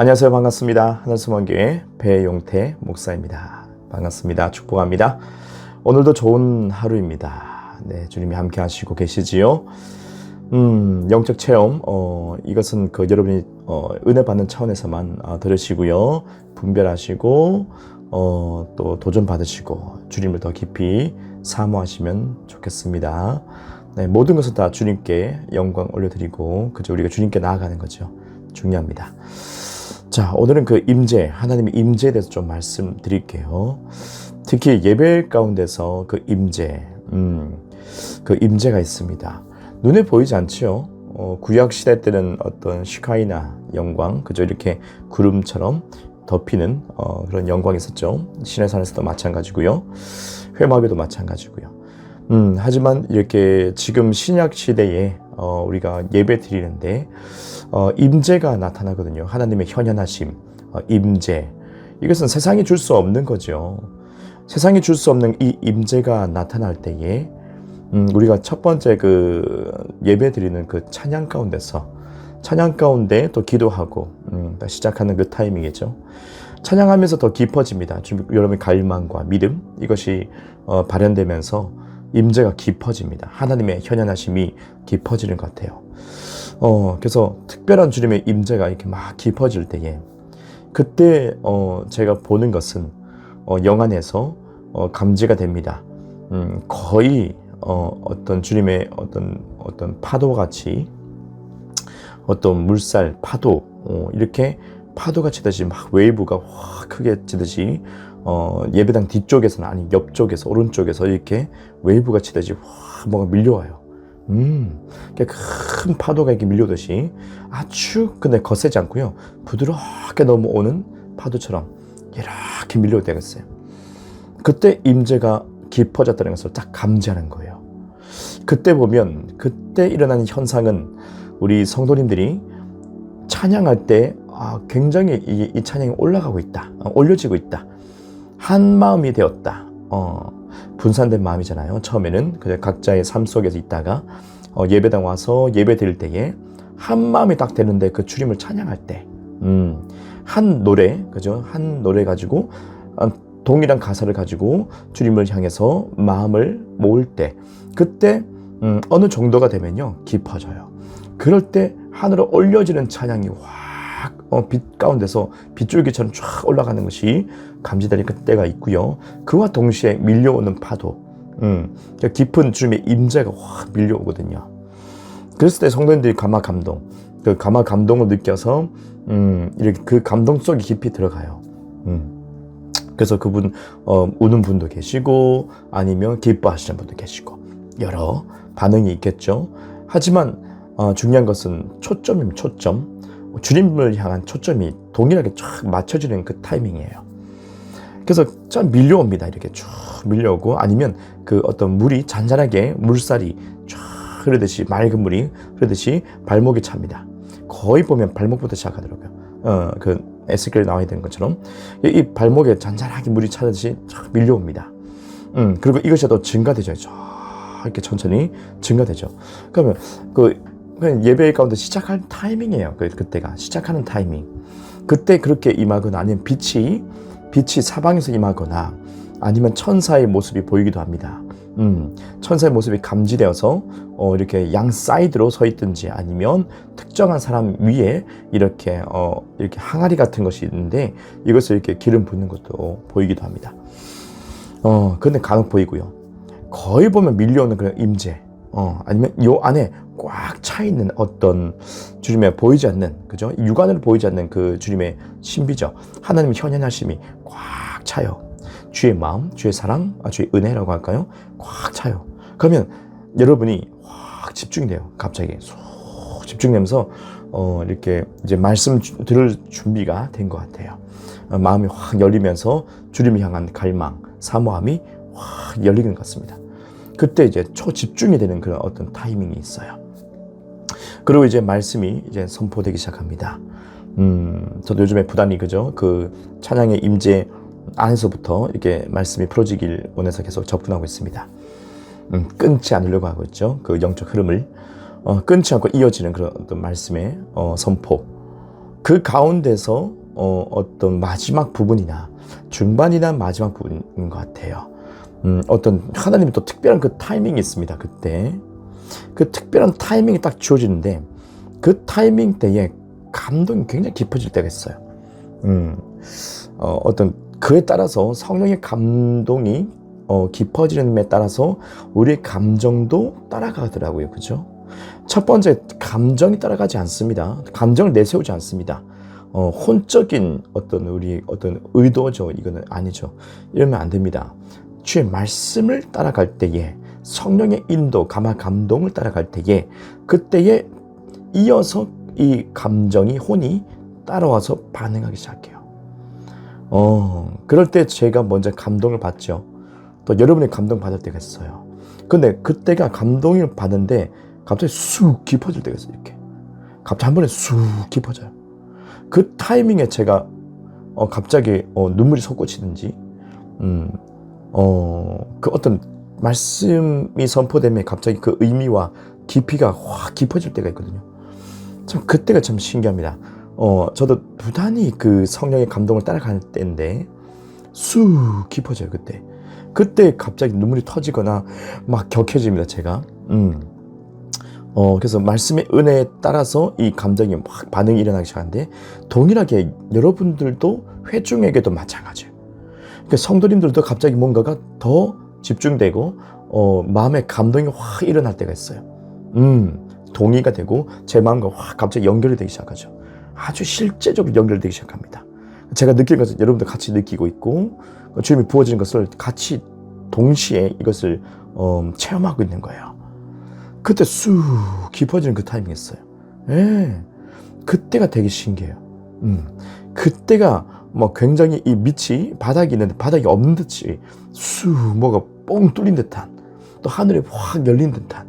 안녕하세요. 반갑습니다. 하늘수원교회 배용태 목사입니다. 반갑습니다. 축복합니다. 오늘도 좋은 하루입니다. 네, 주님이 함께 하시고 계시지요. 음, 영적 체험, 어, 이것은 그 여러분이 어, 은혜 받는 차원에서만 어, 들으시고요. 분별하시고, 어, 또 도전 받으시고, 주님을 더 깊이 사모하시면 좋겠습니다. 네, 모든 것을 다 주님께 영광 올려드리고, 그저 우리가 주님께 나아가는 거죠. 중요합니다. 자, 오늘은 그 임재, 하나님의 임재에 대해서 좀 말씀드릴게요. 특히 예배 가운데서 그 임재, 음, 그 임재가 있습니다. 눈에 보이지 않지요. 어, 구약 시대 때는 어떤 시카이나 영광, 그저 이렇게 구름처럼 덮이는 어, 그런 영광이 있었죠. 시내산에서도 마찬가지고요. 회막에도 마찬가지고요. 음, 하지만 이렇게 지금 신약 시대에 어, 우리가 예배 드리는데 어, 임재가 나타나거든요. 하나님의 현현하심, 어, 임재. 이것은 세상이 줄 수 없는 거죠. 세상이 줄 수 없는 이 임재가 나타날 때에 음, 우리가 첫 번째 그 예배 드리는 그 찬양 가운데서 찬양 가운데 또 기도하고 음, 시작하는 그 타이밍이죠. 찬양하면서 더 깊어집니다. 여러분의 갈망과 믿음 이것이 어, 발현되면서 임재가 깊어집니다. 하나님의 현현하심이 깊어지는 것 같아요. 어, 그래서 특별한 주님의 임재가 이렇게 막 깊어질 때에 그때 어, 제가 보는 것은 어, 영안에서 어, 감지가 됩니다. 음, 거의 어, 어떤 주님의 어떤 어떤 파도 같이 어떤 물살 파도 어, 이렇게 파도가 치듯이 막 웨이브가 확 크게 치듯이 어, 예배당 뒤쪽에서는 아니 옆쪽에서 오른쪽에서 이렇게 웨이브가 치듯이 확 뭐가 밀려와요. 음, 큰 파도가 이렇게 밀려오듯이 아주 근데 거세지 않고요. 부드럽게 넘어오는 파도처럼 이렇게 있어요. 그때 임재가 깊어졌다는 것을 딱 감지하는 거예요. 그때 보면 그때 일어나는 현상은 우리 성도님들이 찬양할 때 아, 굉장히 이, 이, 찬양이 올라가고 있다, 어, 올려지고 있다, 한 마음이 되었다. 어, 분산된 마음이잖아요. 처음에는 그 각자의 삶 속에서 있다가 어, 예배당 와서 예배 드릴 때에 한 마음이 딱 되는데 그 주님을 찬양할 때, 음, 한 노래, 그죠? 한 노래 가지고 어, 동일한 가사를 가지고 주님을 향해서 마음을 모을 때, 그때 음, 어느 정도가 되면요 깊어져요. 그럴 때 하늘로 올려지는 찬양이 확 어, 빛 가운데서 빗줄기처럼 쫙 올라가는 것이 감지되는 그때가 있고요. 그와 동시에 밀려오는 파도, 음, 깊은 주님의 임재가 확 밀려오거든요. 그랬을 때 성도님들이 감화 감동, 그 감화 감동을 느껴서 음, 이렇게 그 감동 속에 깊이 들어가요. 음. 그래서 그분 어, 우는 분도 계시고 아니면 기뻐하시는 분도 계시고 여러 반응이 있겠죠. 하지만 어, 중요한 것은 초점입니다. 초점. 주님을 향한 초점이 동일하게 쫙 맞춰지는 그 타이밍이에요. 그래서 쫙 밀려옵니다. 이렇게 쭉 밀려오고 아니면 그 어떤 물이 잔잔하게 물살이 쫙 흐르듯이 맑은 물이 흐르듯이 발목에 찹니다. 거의 보면 발목부터 시작하더라고요. 어, 그 에스겔에 나와 있는 것처럼 이 발목에 잔잔하게 물이 차듯이 쫙 밀려옵니다. 음, 그리고 이것이 또 증가되죠. 이렇게 천천히 증가되죠. 그러면 그 예배 가운데 시작할 타이밍이에요. 그 그때가 시작하는 타이밍. 그때 그렇게 임하거나 아니면 빛이 빛이 사방에서 임하거나 아니면 천사의 모습이 보이기도 합니다. 음, 천사의 모습이 감지되어서 어, 이렇게 양 사이드로 서 있든지 아니면 특정한 사람 위에 이렇게 어, 이렇게 항아리 같은 것이 있는데 이것을 이렇게 기름 붓는 것도 보이기도 합니다. 어, 근데 간혹 보이고요. 거의 보면 밀려오는 그런 임재, 어, 아니면 요 안에 꽉 차 있는 어떤 주님의 보이지 않는, 그죠? 육안으로 보이지 않는 그 주님의 신비죠. 하나님의 현현하심이 꽉 차요. 주의 마음, 주의 사랑, 아, 주의 은혜라고 할까요? 꽉 차요. 그러면 여러분이 확 집중돼요. 갑자기 쏙 집중되면서 어, 이렇게 이제 말씀 들을 준비가 된 것 같아요. 어, 마음이 확 열리면서 주님을 향한 갈망, 사모함이 확 열리는 것 같습니다. 그때 이제 초집중이 되는 그런 어떤 타이밍이 있어요. 그리고 이제 말씀이 이제 선포되기 시작합니다. 음, 저도 요즘에 부담이 그죠? 그 찬양의 임재 안에서부터 이렇게 말씀이 풀어지길 원해서 계속 접근하고 있습니다. 음, 끊지 않으려고 하고 있죠. 그 영적 흐름을 어, 끊지 않고 이어지는 그런 어떤 말씀의 어, 선포. 그 가운데서 어, 어떤 마지막 부분이나 중반이나 마지막 부분인 것 같아요. 음, 어떤 하나님이 또 특별한 그 타이밍이 있습니다. 그때 그 특별한 타이밍이 딱 주어지는데 그 타이밍 때에 감동이 굉장히 깊어질 때가 있어요. 음, 어, 어떤 그에 따라서 성령의 감동이 어, 깊어지는 데 따라서 우리의 감정도 따라가더라고요. 그죠? 첫 번째, 감정이 따라가지 않습니다. 감정을 내세우지 않습니다. 어, 혼적인 어떤 우리 어떤 의도죠. 이거는 아니죠. 이러면 안 됩니다. 주의 말씀을 따라갈 때에 성령의 인도, 감화 감동을 따라갈 때에 그때에 이어서 이 감정이 혼이 따라와서 반응하기 시작해요. 어, 그럴 때 제가 먼저 감동을 받죠. 또 여러분이 감동 받을 때가 있어요. 근데 그때가 감동을 받는데 갑자기 쑥 깊어질 때가 있어요. 이렇게. 갑자기 한 번에 쑥 깊어져요. 그 타이밍에 제가 어, 갑자기 어, 눈물이 솟구치는지, 음, 어, 그 어떤 말씀이 선포되면 갑자기 그 의미와 깊이가 확 깊어질 때가 있거든요. 참 그때가 참 신기합니다. 어, 저도 부단히 그 성령의 감동을 따라갈 때인데 쑥 깊어져요 그때. 그때 갑자기 눈물이 터지거나 막 격해집니다 제가. 음. 어, 그래서 말씀의 은혜에 따라서 이 감정이 막 반응이 일어나기 시작하는데 동일하게 여러분들도 회중에게도 마찬가지예요. 그러니까 성도님들도 갑자기 뭔가가 더 집중되고 어, 마음의 감동이 확 일어날 때가 있어요. 음, 동의가 되고 제 마음과 확 갑자기 연결이 되기 시작하죠. 아주 실제적으로 연결되기 시작합니다. 제가 느낀 것을 여러분도 같이 느끼고 있고 주님이 부어지는 것을 같이 동시에 이것을 어, 체험하고 있는 거예요. 그때 쑥 깊어지는 그 타이밍이었어요. 예. 그때가 되게 신기해요. 음. 그때가 뭐 굉장히 이 밑이 바닥이 있는데 바닥이 없는 듯이 쑥 뭐가 뻥 뚫린 듯한 또 하늘이 확 열린 듯한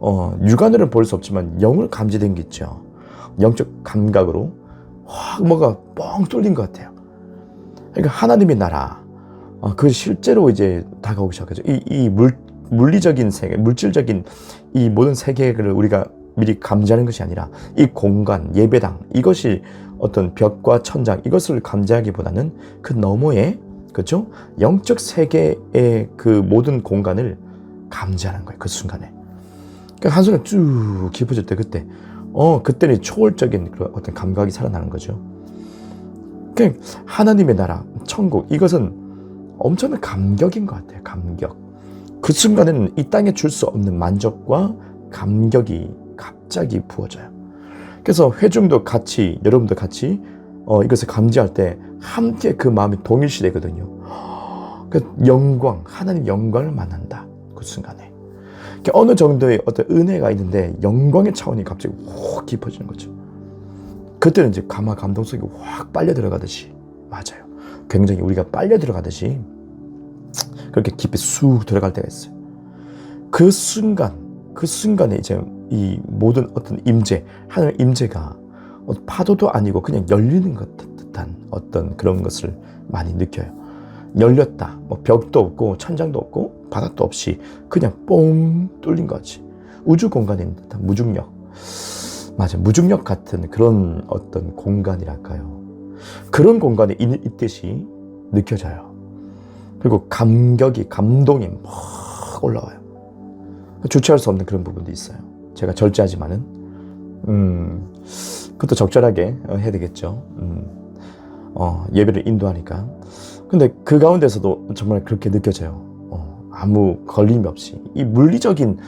어, 육안으로는 볼 수 없지만 영을 감지된 게 있죠. 영적 감각으로 확 뭐가 뻥 뚫린 것 같아요. 그러니까 하나님의 나라, 어, 그 실제로 이제 다가오기 시작하죠. 이, 이 물, 물리적인 세계, 물질적인 이 모든 세계를 우리가 미리 감지하는 것이 아니라 이 공간, 예배당, 이것이 어떤 벽과 천장, 이것을 감지하기보다는 그 너머에, 그죠? 영적 세계의 그 모든 공간을 감지하는 거예요. 그 순간에. 그러니까 한순간 쭉 깊어질 때 그때, 어, 그때는 초월적인 그런 어떤 감각이 살아나는 거죠. 그 하나님의 나라, 천국, 이것은 엄청난 감격인 것 같아요. 감격. 그 순간에는 이 땅에 줄 수 없는 만족과 감격이 갑자기 부어져요. 그래서 회중도 같이, 여러분도 같이 어, 이것을 감지할 때 함께 그 마음이 동일시되거든요. 그 영광, 하나님 영광을 만난다. 그 순간에. 어느 정도의 어떤 은혜가 있는데 영광의 차원이 갑자기 확 깊어지는 거죠. 그때는 이제 감화 감동 속에 확 빨려 들어가듯이 맞아요. 굉장히 우리가 빨려 들어가듯이 그렇게 깊이 쑥 들어갈 때가 있어요. 그 순간, 그 순간에 이제 이 모든 어떤 임재, 하나님의 임재가 파도도 아니고 그냥 열리는 것 듯한 어떤 그런 것을 많이 느껴요. 열렸다. 뭐 벽도 없고 천장도 없고 바닥도 없이 그냥 뽕 뚫린 거지. 우주 공간인 듯한 무중력. 맞아. 무중력 같은 그런 어떤 공간이랄까요. 그런 공간에 있듯이 느껴져요. 그리고 감격이, 감동이 막 올라와요. 주체할 수 없는 그런 부분도 있어요. 제가 절제하지만은, 음, 그것도 적절하게 해야 되겠죠. 음, 어, 예배를 인도하니까. 근데 그 가운데서도 정말 그렇게 느껴져요. 어, 아무 걸림이 없이. 이 물리적인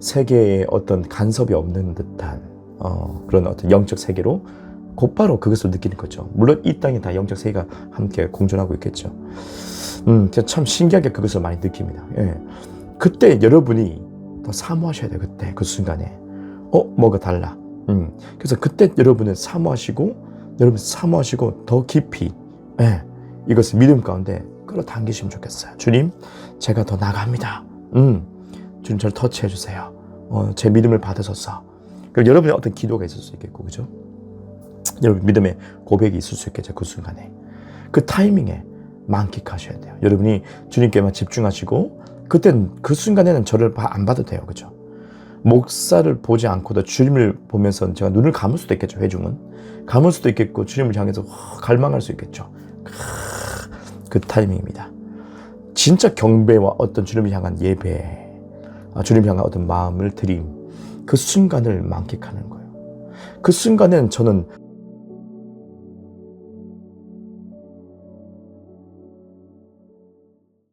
세계에 어떤 간섭이 없는 듯한 어, 그런 어떤 영적 세계로 곧바로 그것을 느끼는 거죠. 물론 이 땅에 다 영적 세계가 함께 공존하고 있겠죠. 음, 참 신기하게 그것을 많이 느낍니다. 예. 그때 여러분이 더 사모하셔야 돼요. 그때 그 순간에 어 뭐가 달라. 음, 그래서 그때 여러분은 사모하시고 여러분 사모하시고 더 깊이 예, 이것을 믿음 가운데 끌어당기시면 좋겠어요. 주님, 제가 더 나갑니다. 음, 주님 저를 터치해 주세요. 어, 제 믿음을 받으소서. 그리고 여러분의 어떤 기도가 있을 수 있겠고, 그죠? 여러분 믿음의 고백이 있을 수 있겠죠. 그 순간에. 그 타이밍에 만끽하셔야 돼요. 여러분이 주님께만 집중하시고, 그땐 그 순간에는 저를 안 봐도 돼요. 그죠? 목사를 보지 않고도 주님을 보면서 제가 눈을 감을 수도 있겠죠. 회중은 감을 수도 있겠고 주님을 향해서 와, 갈망할 수 있겠죠. 크, 그 타이밍입니다. 진짜 경배와 어떤 주님을 향한 예배, 아, 주님 향한 어떤 마음을 드림, 그 순간을 만끽하는 거예요. 그 순간엔 저는